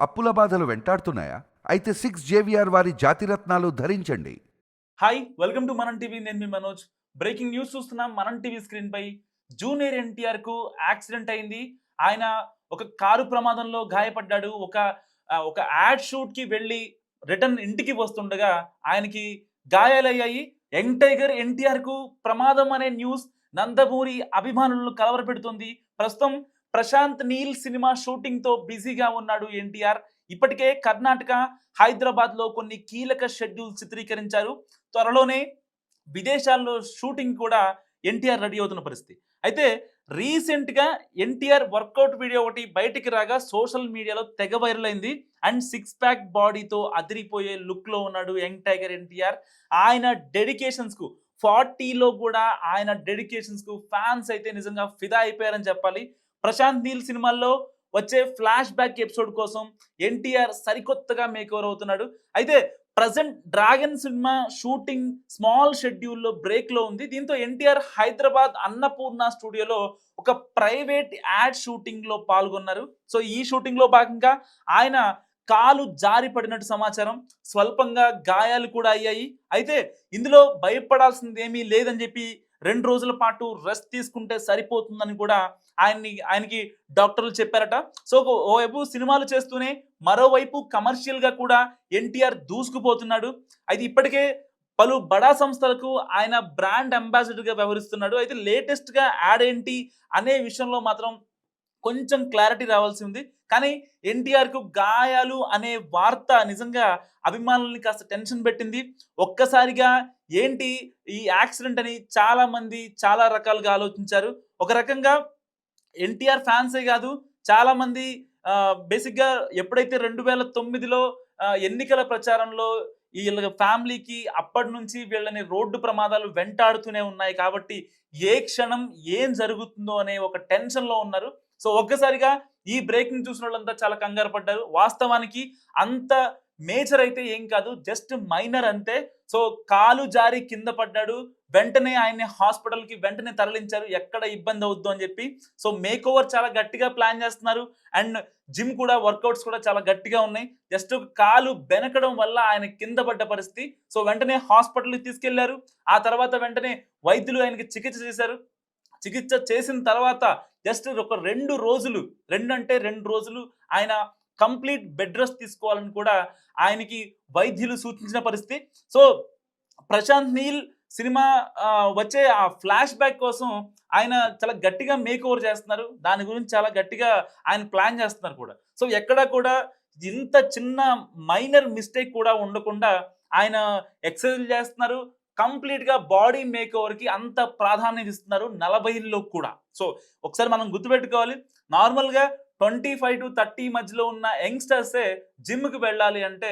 అప్పుల బాధలు వెంటాడుతున్నాయా? అయితే సిక్స్ జేవిఆర్ వారి జాతిరత్నాలు ధరించండి. Hi welcome to Manam TV నేను మీ మనోజ్. బ్రేకింగ్ న్యూస్ చూస్తున్నాం. మనం టీవీ స్క్రీన్ పై జూనియర్ ఎన్టీఆర్కు యాక్సిడెంట్ అయింది. ఆయన ఒక కారు ప్రమాదంలో గాయపడ్డాడు. ఒక ఒక యాడ్ షూట్కి వెళ్ళి రిటర్న్ ఇంటికి వస్తుండగా ఆయనకి గాయాలయ్యాయి. యంగ్ టైగర్ ఎన్టీఆర్కు ప్రమాదం అనే న్యూస్ నందమూరి అభిమానులను కలవరపెడుతుంది. ప్రస్తుతం ప్రశాంత్ నీల్ సినిమా షూటింగ్తో బిజీగా ఉన్నాడు ఎన్టీఆర్. ఇప్పటికే కర్ణాటక హైదరాబాద్లో కొన్ని కీలక షెడ్యూల్ చిత్రీకరించారు. త్వరలోనే విదేశాల్లో షూటింగ్ కూడా ఎన్టీఆర్ రెడీ అవుతున్న పరిస్థితి. అయితే రీసెంట్గా ఎన్టీఆర్ వర్కౌట్ వీడియో ఒకటి బయటికి రాగా సోషల్ మీడియాలో తెగ వైరల్ అయింది. అండ్ సిక్స్ ప్యాక్ బాడీతో అదిరిపోయే లుక్లో ఉన్నాడు యంగ్ టైగర్ ఎన్టీఆర్. ఆయన డెడికేషన్స్కు ఫార్టీలో కూడా ఆయన డెడికేషన్స్కు ఫ్యాన్స్ అయితే నిజంగా ఫిదా అయిపోయారని చెప్పాలి. ప్రశాంత్ నీల్ సినిమాల్లో వచ్చే ఫ్లాష్ బ్యాక్ ఎపిసోడ్ కోసం ఎన్టీఆర్ సరికొత్తగా మేకవర్ అవుతున్నాడు. అయితే present Dragon cinema shooting small షెడ్యూల్లో బ్రేక్లో ఉంది. దీంతో ఎన్టీఆర్ హైదరాబాద్ అన్నపూర్ణ స్టూడియోలో ఒక ప్రైవేట్ యాడ్ షూటింగ్లో పాల్గొన్నారు. సో ఈ షూటింగ్లో భాగంగా ఆయన కాలు జారి పడినట్టు సమాచారం. స్వల్పంగా గాయాలు కూడా అయ్యాయి. అయితే ఇందులో భయపడాల్సింది ఏమీ లేదని చెప్పి రెండు రోజుల పాటు రెస్ట్ తీసుకుంటే సరిపోతుందని కూడా ఆయన్ని ఆయనకి డాక్టర్లు చెప్పారట. సో ఓవైపు సినిమాలు చేస్తూనే మరోవైపు కమర్షియల్గా కూడా ఎన్టీఆర్ దూసుకుపోతున్నాడు. అయితే ఇప్పటికే పలు బడా సంస్థలకు ఆయన బ్రాండ్ అంబాసిడర్గా వ్యవహరిస్తున్నాడు. అయితే లేటెస్ట్గా యాడ్ ఏంటి అనే విషయంలో మాత్రం కొంచెం క్లారిటీ రావాల్సి ఉంది. కానీ ఎన్టీఆర్కు గాయాలు అనే వార్త నిజంగా అభిమానుల్ని కాస్త టెన్షన్ పెట్టింది. ఒక్కసారిగా ఏంటి ఈ యాక్సిడెంట్ అని చాలా మంది చాలా రకాలుగా ఆలోచించారు. ఒక రకంగా ఎన్టీఆర్ ఫ్యాన్సే కాదు చాలా మంది బేసిక్గా ఎప్పుడైతే రెండు వేల తొమ్మిదిలో ఎన్నికల ప్రచారంలో వీళ్ళ ఫ్యామిలీకి అప్పటి నుంచి వీళ్ళని రోడ్డు ప్రమాదాలు వెంటాడుతూనే ఉన్నాయి కాబట్టి ఏ క్షణం ఏం జరుగుతుందో అనే ఒక టెన్షన్లో ఉన్నారు. సో ఒక్కసారిగా ఈ బ్రేకింగ్ చూసిన వాళ్ళంతా చాలా కంగారు పడ్డారు. వాస్తవానికి అంత మేజర్ అయితే ఏం కాదు జస్ట్ మైనర్ అంతే. సో కాలు జారి కింద పడ్డాడు. వెంటనే ఆయన్ని హాస్పిటల్కి వెంటనే తరలించారు. ఎక్కడ ఇబ్బంది అవుద్దు అని చెప్పి. సో మేక్ ఓవర్ చాలా గట్టిగా ప్లాన్ చేస్తున్నారు. అండ్ జిమ్ కూడా వర్కౌట్స్ కూడా చాలా గట్టిగా ఉన్నాయి. జస్ట్ కాలు బెనకడం వల్ల ఆయన కింద పడ్డ పరిస్థితి. సో వెంటనే హాస్పిటల్కి తీసుకెళ్ళారు. ఆ తర్వాత వెంటనే వైద్యులు ఆయనకి చికిత్స చేశారు. చికిత్స చేసిన తర్వాత జస్ట్ ఒక రెండు రోజులు రెండు అంటే రెండు రోజులు ఆయన కంప్లీట్ బెడ్ రెస్ట్ తీసుకోవాలని కూడా ఆయనకి వైద్యులు సూచించిన పరిస్థితి. సో ప్రశాంత్ నీల్ సినిమా వచ్చే ఆ ఫ్లాష్ బ్యాక్ కోసం ఆయన చాలా గట్టిగా మేక్ ఓవర్ చేస్తున్నారు. దాని గురించి చాలా గట్టిగా ఆయన ప్లాన్ చేస్తున్నారు కూడా. సో ఎక్కడ కూడా ఇంత చిన్న మైనర్ మిస్టేక్ కూడా ఉండకుండా ఆయన ఎక్సర్సైజ్ చేస్తున్నారు. కంప్లీట్గా బాడీ మేక్కి అంత ప్రాధాన్యత ఇస్తున్నారు నలభైలో కూడా. సో ఒకసారి మనం గుర్తుపెట్టుకోవాలి. నార్మల్గా ట్వంటీ ఫైవ్ టు థర్టీ మధ్యలో ఉన్న యంగ్స్టర్సే జిమ్కి వెళ్ళాలి అంటే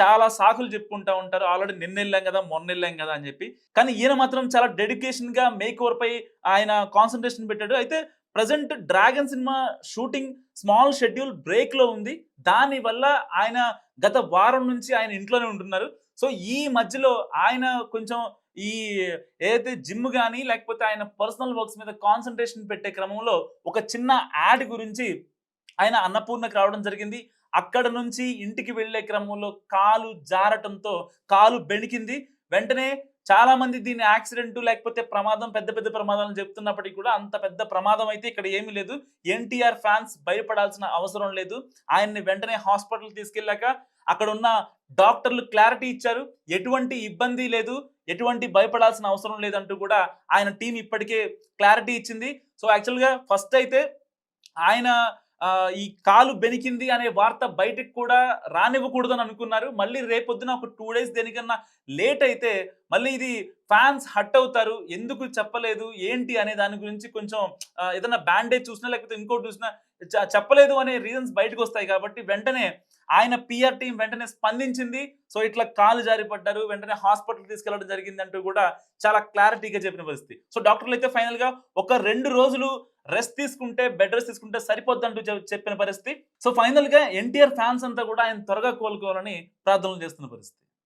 చాలా సాకులు చెప్పుకుంటా ఉంటారు. ఆల్రెడీ నిన్న వెళ్ళాం కదా మొన్న వెళ్ళాం కదా అని చెప్పి. కానీ ఈయన మాత్రం చాలా డెడికేషన్గా మేక్ ఓవర్ పై ఆయన కాన్సన్ట్రేషన్ పెట్టాడు. అయితే present Dragon cinema shooting small schedule బ్రేక్లో ఉంది. దాని వల్ల ఆయన గత వారం నుంచి ఆయన ఇంట్లోనే ఉంటున్నారు. సో ఈ మధ్యలో ఆయన కొంచెం ఈ ఏదైతే జిమ్ కానీ లేకపోతే ఆయన పర్సనల్ వర్క్స్ మీద కాన్సన్ట్రేషన్ పెట్టే క్రమంలో ఒక చిన్న యాడ్ గురించి ఆయన అన్నపూర్ణకు రావడం జరిగింది. అక్కడ నుంచి ఇంటికి వెళ్ళే క్రమంలో కాలు జారటంతో కాలు బెణికింది. వెంటనే చాలా మంది దీన్ని యాక్సిడెంట్ లేకపోతే ప్రమాదం పెద్ద పెద్ద ప్రమాదాలు చెప్తున్నప్పటికీ కూడా అంత పెద్ద ప్రమాదం అయితే ఇక్కడ ఏమీ లేదు. ఎన్టీఆర్ ఫ్యాన్స్ భయపడాల్సిన అవసరం లేదు. ఆయన్ని వెంటనే హాస్పిటల్ తీసుకెళ్ళాక అక్కడ ఉన్న డాక్టర్లు క్లారిటీ ఇచ్చారు. ఎటువంటి ఇబ్బంది లేదు. ఎటువంటి భయపడాల్సిన అవసరం లేదంటూ కూడా ఆయన టీం ఇప్పటికే క్లారిటీ ఇచ్చింది. సో యాక్చువల్గా ఫస్ట్ అయితే ఆయన ఈ కాలు బెనికింది అనే వార్త బయటకు కూడా రానివ్వకూడదు అని అనుకున్నారు. మళ్ళీ రేపొద్దున ఒక టూ డేస్ దేనికన్నా లేట్ అయితే మళ్ళీ ఇది ఫ్యాన్స్ హట్ అవుతారు. ఎందుకు చెప్పలేదు? ఏంటి అనే దాని గురించి కొంచెం ఏదైనా బ్యాండేజ్ చూసినా లేకపోతే ఇంకోటి చూసినా చ- చెప్పలేదు అనే రీజన్స్ బయటకు వస్తాయి కాబట్టి వెంటనే ఆయన పిఆర్ టీం వెంటనే స్పందించింది. సో ఇట్లా కాలు జారిపడ్డారు. వెంటనే హాస్పిటల్ తీసుకెళ్ళడం జరిగింది అంటూ కూడా చాలా క్లారిటీగా చెప్పిన పరిస్థితి. సో డాక్టర్లు అయితే ఫైనల్గా ఒక రెండు రోజులు రెస్ట్ తీసుకుంటే బెడ్ రెస్ట్ తీసుకుంటే సరిపోద్ది అంటూ చెప్పిన పరిస్థితి. సో ఫైనల్గా ఎన్టీఆర్ ఫ్యాన్స్ అంతా కూడా ఆయన త్వరగా కోలుకోవాలని ప్రార్థనలు చేస్తున్న పరిస్థితి.